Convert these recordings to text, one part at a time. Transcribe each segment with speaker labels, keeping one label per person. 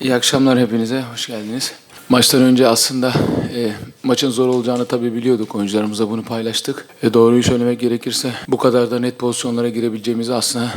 Speaker 1: İyi akşamlar hepinize, hoş geldiniz. Maçtan önce aslında e, maçın zor olacağını tabii biliyorduk. Oyuncularımızla bunu paylaştık. E, doğruyu söylemek gerekirse bu kadar da net pozisyonlara girebileceğimizi aslında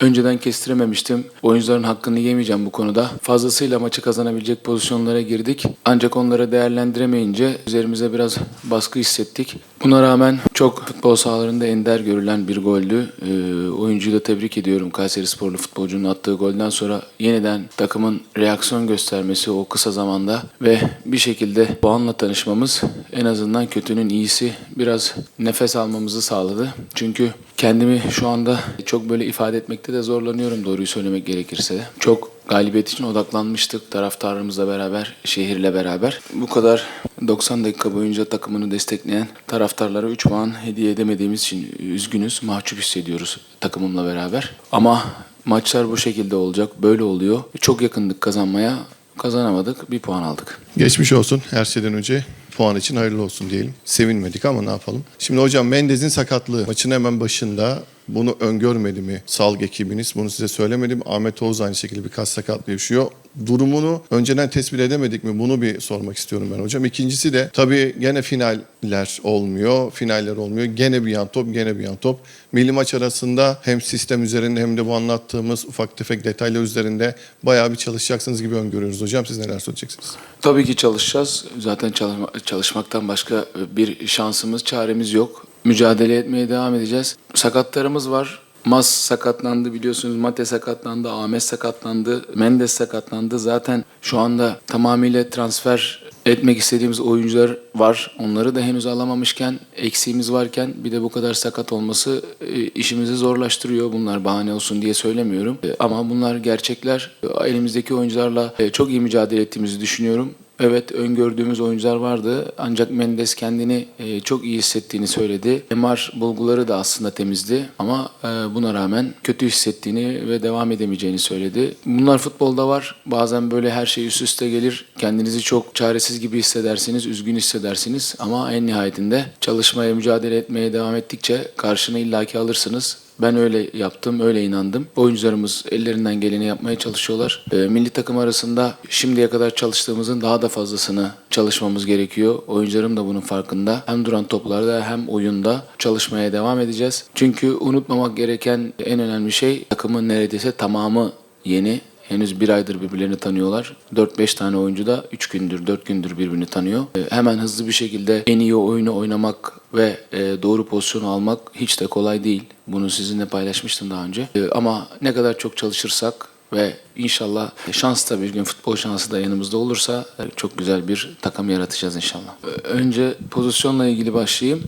Speaker 1: önceden kestirememiştim. Oyuncuların hakkını yemeyeceğim bu konuda. Fazlasıyla maçı kazanabilecek pozisyonlara girdik. Ancak onları değerlendiremeyince üzerimize biraz baskı hissettik. Buna rağmen çok futbol sahalarında ender görülen bir goldü. E, oyuncuyu da tebrik ediyorum. Kayseri Sporlu futbolcunun attığı golden sonra yeniden takımın reaksiyon göstermesi o kısa zamanda ve bir şekilde puanla tanışmamız en azından kötünün iyisi biraz nefes almamızı sağladı. Çünkü kendimi şu anda çok böyle ifade etmekte de zorlanıyorum doğruyu söylemek gerekirse. Çok galibiyet için odaklanmıştık taraftarımızla beraber, şehirle beraber. Bu kadar 90 dakika boyunca takımını destekleyen taraftarlara 3 puan hediye edemediğimiz için üzgünüz, mahcup hissediyoruz takımımla beraber. Ama maçlar bu şekilde olacak, böyle oluyor. Çok yakındık kazanmaya, kazanamadık, bir puan aldık.
Speaker 2: Geçmiş olsun her şeyden önce. Puan için hayırlı olsun diyelim. Sevinmedik ama ne yapalım. Şimdi hocam Mendez'in sakatlığı maçın hemen başında bunu öngörmedi mi Salg ekibiniz? Bunu size söylemedim. Ahmet Oğuz aynı şekilde bir kas sakatlığı yaşıyor. Durumunu önceden tespit edemedik mi? Bunu bir sormak istiyorum ben hocam. İkincisi de tabii gene finaller olmuyor. Finaller olmuyor. Gene bir yan top, gene bir yan top. Milli maç arasında hem sistem üzerinde hem de bu anlattığımız ufak tefek detaylar üzerinde bayağı bir çalışacaksınız gibi öngörüyoruz hocam. Siz neler söyleyeceksiniz?
Speaker 1: Tabii ki çalışacağız. Zaten çalışma, çalışmaktan başka bir şansımız, çaremiz yok. Mücadele etmeye devam edeceğiz. Sakatlarımız var. Mas sakatlandı biliyorsunuz. Mate sakatlandı. Ahmet sakatlandı. Mendes sakatlandı. Zaten şu anda tamamıyla transfer etmek istediğimiz oyuncular var. Onları da henüz alamamışken, eksiğimiz varken bir de bu kadar sakat olması e, işimizi zorlaştırıyor. Bunlar bahane olsun diye söylemiyorum. E, Ama bunlar gerçekler. E, Elimizdeki oyuncularla çok iyi mücadele ettiğimizi düşünüyorum. Evet öngördüğümüz oyuncular vardı ancak Mendes kendini e, çok iyi hissettiğini söyledi. MR bulguları da aslında temizdi ama e, buna rağmen kötü hissettiğini ve devam edemeyeceğini söyledi. Bunlar futbolda var. Bazen böyle her şey üst üste gelir. Kendinizi çok çaresiz gibi hissedersiniz, üzgün hissedersiniz ama en nihayetinde çalışmaya, mücadele etmeye devam ettikçe karşını illaki alırsınız. Ben öyle yaptım, öyle inandım. Oyuncularımız ellerinden geleni yapmaya çalışıyorlar. Ee, milli takım arasında şimdiye kadar çalıştığımızın daha da fazlasını çalışmamız gerekiyor. Oyuncularım da bunun farkında. Hem duran toplarda hem oyunda çalışmaya devam edeceğiz. Çünkü unutmamak gereken en önemli şey takımın neredeyse tamamı yeni. Henüz bir aydır birbirlerini tanıyorlar. 4-5 tane oyuncu da 3 gündür, 4 gündür birbirini tanıyor. Ee, Hemen hızlı bir şekilde en iyi oyunu oynamak ve e, doğru pozisyonu almak hiç de kolay değil. Bunu sizinle paylaşmıştım daha önce. Ee, Ama ne kadar çok çalışırsak ve inşallah şans da bir gün futbol şansı da yanımızda olursa e, çok güzel bir takım yaratacağız inşallah. Önce pozisyonla ilgili başlayayım.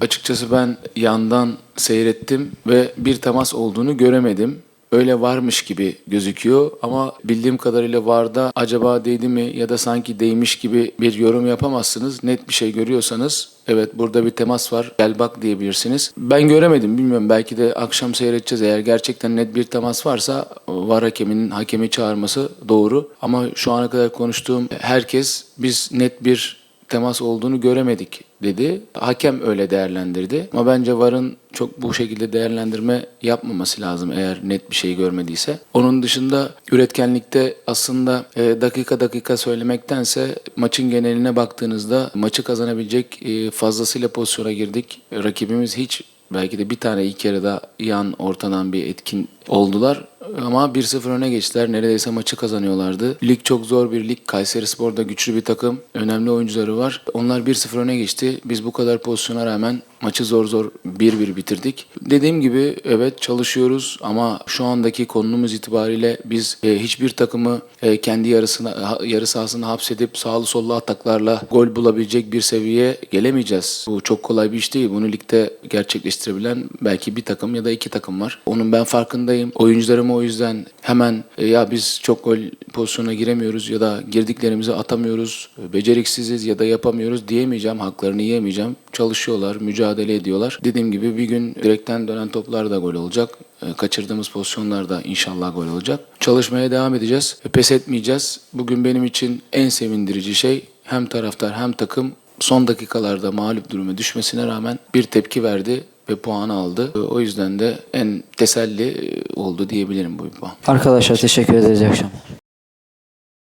Speaker 1: Açıkçası ben yandan seyrettim ve bir temas olduğunu göremedim öyle varmış gibi gözüküyor ama bildiğim kadarıyla varda acaba değdi mi ya da sanki değmiş gibi bir yorum yapamazsınız. Net bir şey görüyorsanız evet burada bir temas var gel bak diyebilirsiniz. Ben göremedim bilmiyorum belki de akşam seyredeceğiz eğer gerçekten net bir temas varsa var hakeminin hakemi çağırması doğru ama şu ana kadar konuştuğum herkes biz net bir temas olduğunu göremedik dedi. Hakem öyle değerlendirdi. Ama bence VAR'ın çok bu şekilde değerlendirme yapmaması lazım eğer net bir şey görmediyse. Onun dışında üretkenlikte aslında e, dakika dakika söylemektense maçın geneline baktığınızda maçı kazanabilecek e, fazlasıyla pozisyona girdik. Rakibimiz hiç belki de bir tane ilk yarıda yan ortadan bir etkin oldular. Ama 1-0 öne geçtiler. Neredeyse maçı kazanıyorlardı. Lig çok zor bir lig. Kayseri Spor'da güçlü bir takım. Önemli oyuncuları var. Onlar 1-0 öne geçti. Biz bu kadar pozisyona rağmen maçı zor zor 1-1 bitirdik. Dediğim gibi evet çalışıyoruz ama şu andaki konumuz itibariyle biz e, hiçbir takımı e, kendi yarısına ha- yarı sahasına hapsedip sağlı sollu ataklarla gol bulabilecek bir seviyeye gelemeyeceğiz. Bu çok kolay bir iş değil. Bunu ligde gerçekleştirebilen belki bir takım ya da iki takım var. Onun ben farkındayım. Oyuncularımı o yüzden hemen e, ya biz çok gol pozisyona giremiyoruz ya da girdiklerimizi atamıyoruz, e, beceriksiziz ya da yapamıyoruz diyemeyeceğim. Haklarını yiyemeyeceğim. Çalışıyorlar, mücadele ediyorlar. Dediğim gibi bir gün direkten dönen toplar da gol olacak. E, Kaçırdığımız pozisyonlar da inşallah gol olacak. Çalışmaya devam edeceğiz. Pes etmeyeceğiz. Bugün benim için en sevindirici şey hem taraftar hem takım son dakikalarda mağlup duruma düşmesine rağmen bir tepki verdi ve puan aldı. O yüzden de en teselli e, oldu diyebilirim bu puan.
Speaker 3: Arkadaşlar teşekkür ederiz. İyi.